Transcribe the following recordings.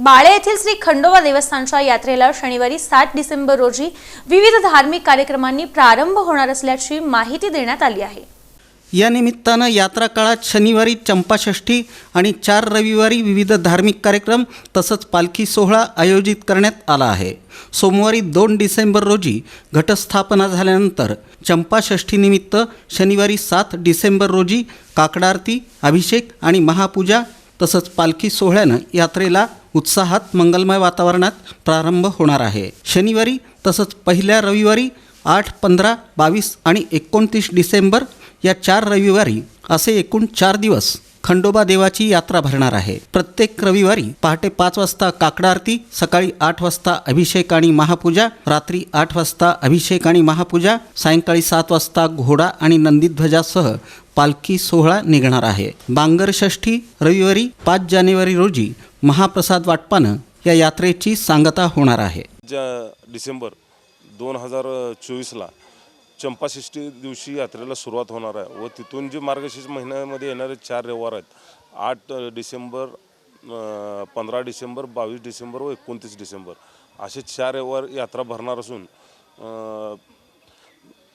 बाळे येथील श्री खंडोबा देवस्थानच्या यात्रेला शनिवारी सात डिसेंबर रोजी विविध धार्मिक कार्यक्रमांनी प्रारंभ होणार असल्याची माहिती देण्यात आली आहे. या निमित्तानं यात्रा काळात शनिवारी चंपाषष्ठी आणि चार रविवारी विविध धार्मिक कार्यक्रम तसंच पालखी सोहळा आयोजित करण्यात आला आहे. सोमवारी दोन डिसेंबर रोजी घटस्थापना झाल्यानंतर चंपाषष्ठीनिमित्त शनिवारी सात डिसेंबर रोजी काकडारती अभिषेक आणि महापूजा तसंच पालखी सोहळ्यानं यात्रेला उत्साहात मंगलमय वातावरणात प्रारंभ होणार आहे. शनिवारी तसंच पहिल्या रविवारी आठ पंधरा बावीस आणि एकोणतीस डिसेंबर या चार रविवारी असे एकूण चार दिवस खंडोबा देवाची यात्रा भरणार आहे. प्रत्येक रविवारी पहाटे पाच वाजता काकडा आरती सकाळी आठ वाजता अभिषेक आणि महापूजा रात्री आठ वाजता अभिषेक आणि महापूजा सायंकाळी सात वाजता घोडा आणि नंदीध्वजासह पालखी सोहळा निघणार आहे. बांगर षष्ठी रविवारी पाच जानेवारी रोजी महाप्रसाद वाटपानं या यात्रेची सांगता होणार आहे. ज्या डिसेंबर दोन हजार चोवीसला चंपाषष्ठी दिवशी यात्रेला सुरुवात होणार आहे व तिथून जे मार्गशीर्ष महिन्यामध्ये येणारे चार रविवार आहेत आठ डिसेंबर पंधरा डिसेंबर बावीस डिसेंबर व एकोणतीस डिसेंबर असे चार रविवार यात्रा भरणार असून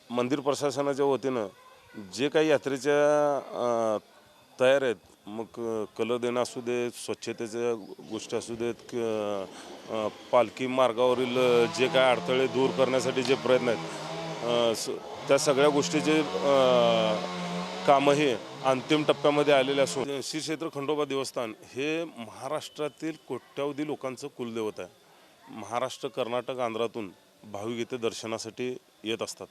मंदिर प्रशासनाच्या वतीनं जे काही यात्रेच्या तयार आहेत. मग कलर देणं असू देत स्वच्छतेच्या गोष्टी असू देत क- पालखी मार्गावरील जे काय अडथळे दूर करण्यासाठी जे प्रयत्न आहेत स- त्या सगळ्या गोष्टीचे कामही कामं हे अंतिम टप्प्यामध्ये आलेले असून श्री क्षेत्र खंडोबा देवस्थान हे महाराष्ट्रातील कोट्यावधी लोकांचं कुलदैवत आहे. महाराष्ट्र कर्नाटक आंध्रातून भाविक इथे दर्शनासाठी येत असतात.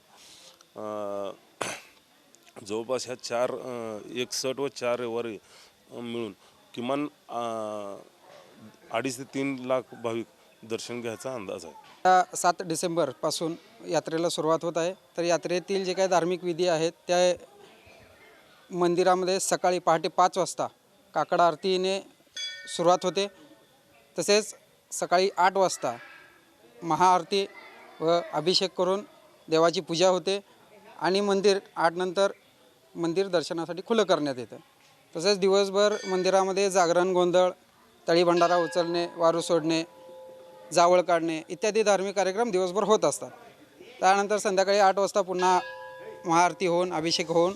जवळपास ह्या चार एकसठ व चार रविवारी मिळून किमान अडीच ते तीन लाख भाविक दर्शन घ्यायचा अंदाज आहे. सात डिसेंबरपासून यात्रेला सुरुवात होत आहे. तर यात्रेतील जे काही धार्मिक विधी आहेत त्या मंदिरामध्ये सकाळी पहाटे पाच वाजता काकडा आरतीने सुरुवात होते. तसेच सकाळी आठ वाजता महाआरती व अभिषेक करून देवाची पूजा होते. आणि मंदिर आठ नंतर मंदिर दर्शनासाठी खुलं करण्यात येतं. तसेच दिवसभर मंदिरामध्ये जागरण गोंधळ तळी भंडारा उचलणे वारू सोडणे जावळ काढणे इत्यादी धार्मिक कार्यक्रम दिवसभर होत असतात. त्यानंतर संध्याकाळी आठ वाजता पुन्हा महाआरती होऊन अभिषेक होऊन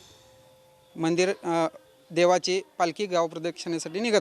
मंदिर देवाची पालखी गाव प्रदक्षिणेसाठी निघत